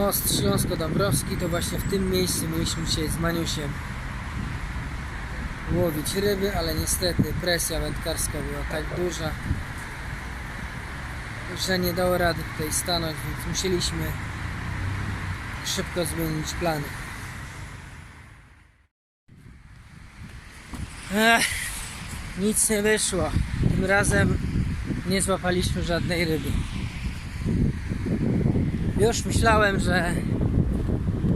most Śląsko-Dąbrowski, to właśnie w tym miejscu mieliśmy dzisiaj z Maniusiem łowić ryby, ale niestety presja wędkarska była tak duża, że nie dało rady tutaj stanąć, więc musieliśmy szybko zmienić plany. Ech, nic nie wyszło. Tym razem nie złapaliśmy żadnej ryby. Już myślałem, że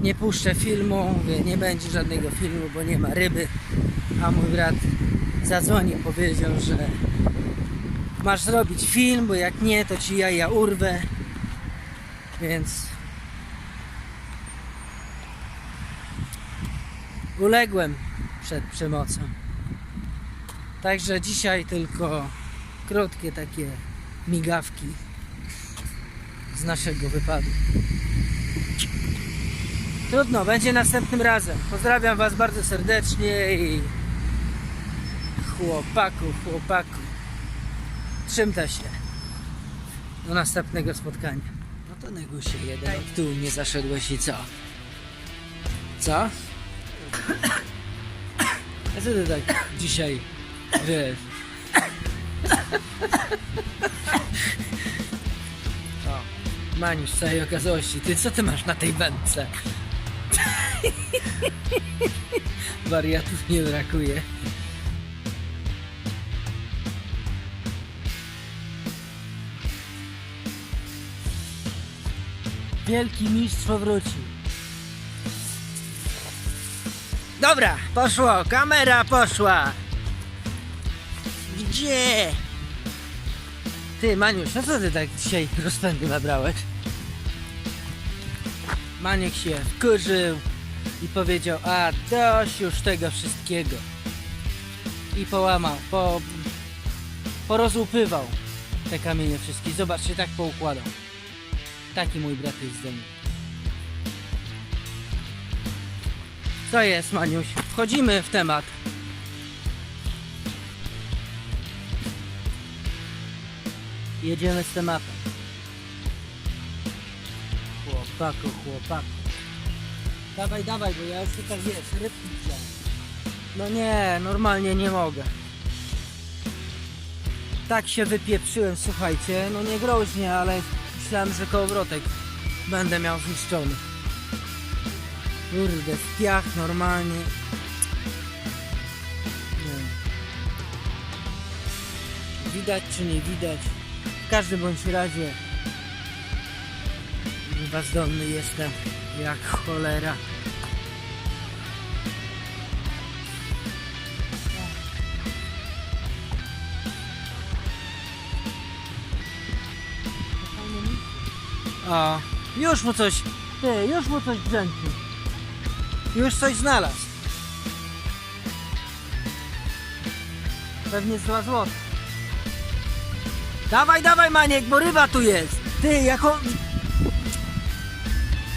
nie puszczę filmu, mówię, nie będzie żadnego filmu, bo nie ma ryby. A mój brat zadzwonił, powiedział, że masz zrobić film, bo jak nie, to ci jaja urwę. Więc uległem przed przemocą. Także dzisiaj tylko krótkie takie migawki z naszego wypadu. Trudno, będzie następnym razem. Pozdrawiam Was bardzo serdecznie i chłopaku, chłopaku. Trzymta się. Do następnego spotkania. No to negusie jeden. Tu nie zaszedłeś i co? Co? A co ty tak dzisiaj wiesz? W całej okazałości, ty co ty masz na tej wędce? Wariatów nie brakuje. Wielki mistrz powrócił. Dobra, poszło, kamera poszła. Gdzie? Ty, Maniusz, no co ty tak dzisiaj rozpędu nabrałeś? Maniek się wkurzył i powiedział, a dość już tego wszystkiego. I połamał, po, porozłupywał te kamienie wszystkie. Zobaczcie, tak poukładał. Taki mój brat jest ze mną. Co jest, Maniuś? Wchodzimy w temat. Jedziemy z tematem. Chłopaku, chłopaku. Dawaj, dawaj, bo ja już tutaj wiesz, rybki. No nie, normalnie nie mogę. Tak się wypieprzyłem, słuchajcie, no nie groźnie, ale myślałem, że kołowrotek będę miał zniszczony. Kurde, w piach normalnie. Widać czy nie widać. W każdym bądź razie bezdomny jestem jak cholera. O, już mu coś, ty, już mu coś brzęczy. Już coś znalazł. Pewnie zła złota. Dawaj, dawaj Maniek, bo ryba tu jest. Ty, jako...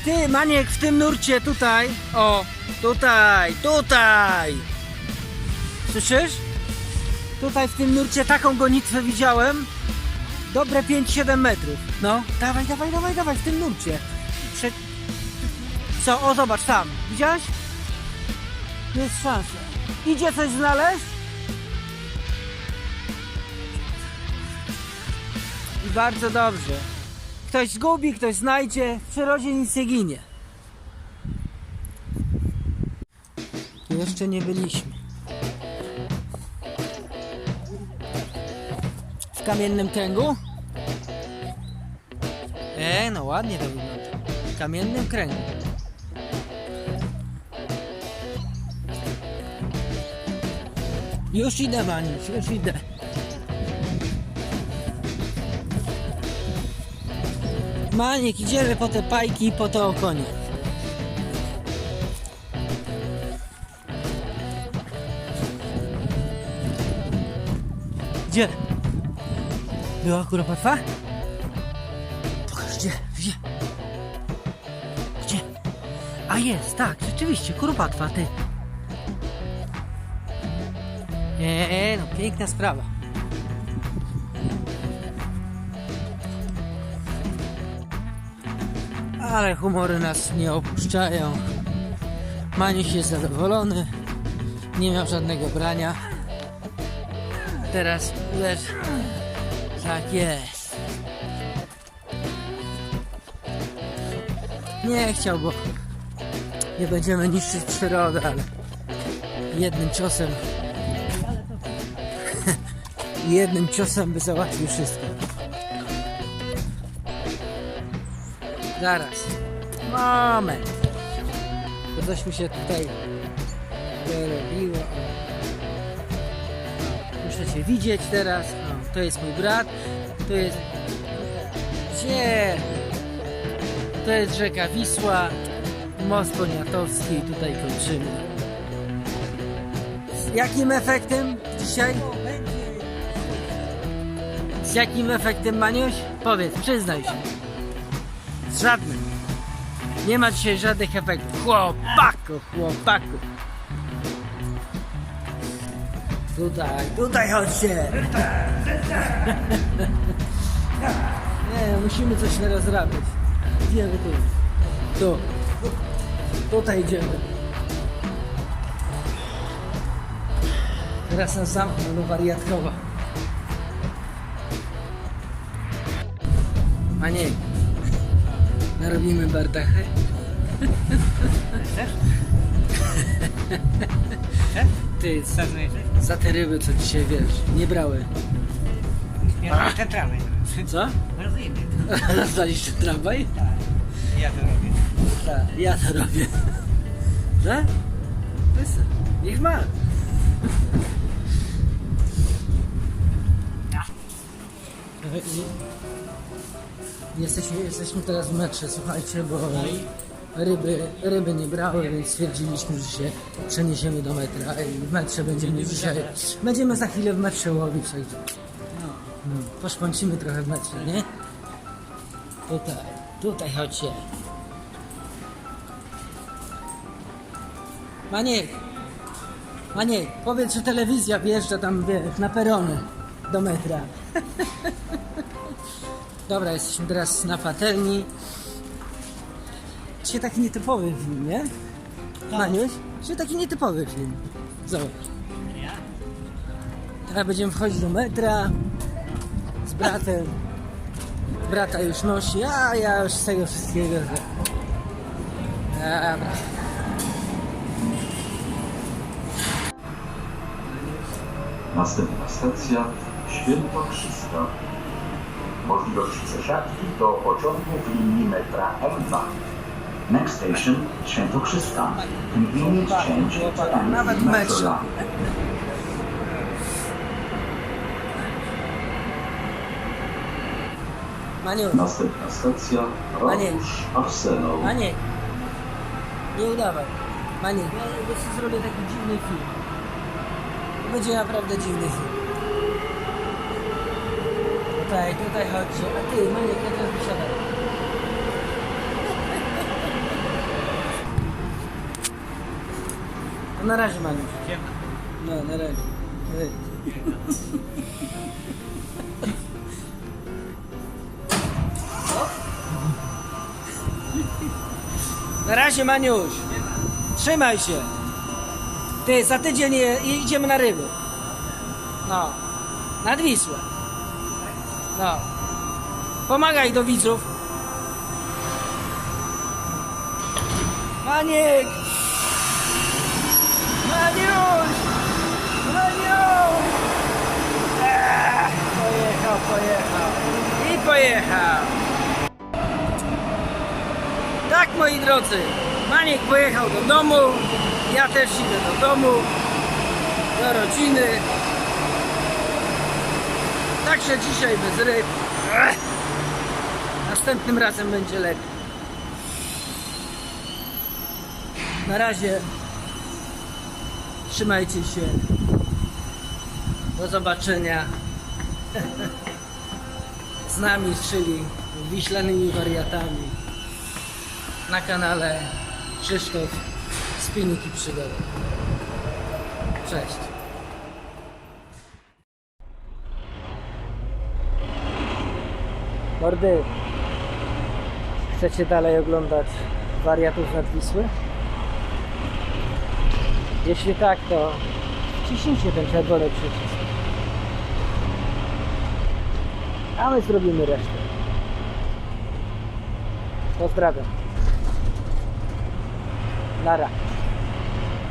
Ty, Maniek, w tym nurcie tutaj. O, tutaj, tutaj. Słyszysz? Tutaj w tym nurcie taką gonitwę widziałem. Dobre 5-7 metrów. No, dawaj, dawaj, dawaj, dawaj, w tym nurcie. Prze... Co? O, zobacz, tam. Widziałeś? Jest szansa. Idzie coś znaleźć? I bardzo dobrze. Ktoś zgubi, ktoś znajdzie. W przyrodzie nic nie ginie. Jeszcze nie byliśmy. W kamiennym kręgu? E, no ładnie to wygląda. W kamiennym kręgu. Już idę, Maniusz, już idę. Maniek, idziemy po te pajki i po te okonie. Gdzie? Była kuropatwa? Pokaż, gdzie, gdzie? Gdzie? A jest, tak, rzeczywiście, kuropatwa, ty. Nie, no piękna sprawa. Ale humory nas nie opuszczają. Maniuś jest zadowolony. Nie miał żadnego brania. Teraz wiesz, tak jest. Nie chciał, bo nie będziemy niszczyć przyrody, ale jednym ciosem jednym ciosem by załatwił wszystko. Zaraz. Moment. To coś mi się tutaj wyrobiło. Muszę cię widzieć teraz. O, to jest mój brat. To jest... Gdzie? To jest rzeka Wisła. Most Poniatowski i tutaj kończymy. Z jakim efektem dzisiaj? Z jakim efektem, Maniuś? Powiedz, przyznaj się. Z żadnym. Nie ma dzisiaj żadnych efektów. Chłopaku, chłopaku. Tutaj, tutaj chodźcie. Nie, musimy coś teraz robić. Idziemy tu. Tu. Tutaj idziemy. Teraz nas zamkną, no wariatkowa. A nie. Narobimy bardachę. Ty, za, za te ryby, co dzisiaj wiesz, nie brały. Ja ten tramwaj. Co? Rozumiem. Rozdaliście tramwaj? Ja to robię. Tak, ja to robię. Tak? Niech ma. Jesteśmy, jesteśmy teraz w metrze, słuchajcie, bo ryby, ryby nie brały, więc stwierdziliśmy, że się przeniesiemy do metra i w metrze będziemy dzisiaj, będziemy za chwilę w metrze łowić, no, no, poszpącimy trochę w metrze, nie? Tutaj, tutaj chodźcie. Maniek, Maniek, powiedz, że telewizja wjeżdża tam, wiesz, na perony do metra. Dobra, jesteśmy teraz na patelni. Dzisiaj taki nietypowy film, nie? Maniuś? Dzisiaj taki nietypowy film. Zobacz. Teraz będziemy wchodzić do metra z bratem. Brata już nosi, a ja już z tego wszystkiego. Dobra. Następna stacja Świętokrzyska. Możliwość przesiadki do pociągów linii metra M2. Next station Świętokrzyska. Convenient change to Nawet w M3 metrze. metro line. Maniu, Następna stacja Panie. Ratusz Arsenał. Maniek, nie udawaj. Maniek, ja ci zrobię taki dziwny film. To będzie naprawdę dziwny film. Tutaj, tutaj chodźcie. A ty, Maniek, ja teraz wysiadam. No na razie, Maniusz. No, na razie. Na razie, Maniusz. Trzymaj się. Ty, za tydzień je- idziemy na ryby. No. Nad Wisłę. No. Pomagaj do widzów. Maniek! Maniusz! Eee, pojechał, pojechał. I pojechał. Tak, moi drodzy, Maniek pojechał do domu, ja też idę do domu, do rodziny. Także dzisiaj bez ryb. Następnym razem będzie lepiej. Na razie trzymajcie się. Do zobaczenia. Z nami, czyli wiślanymi wariatami na kanale Krzysztof Spinnik i Przygody. Cześć. Mordy. Chcecie dalej oglądać wariatów nad Wisły? Jeśli tak, to wciśnijcie ten czerwony przycisk. A my zrobimy resztę. Pozdrawiam. Nara.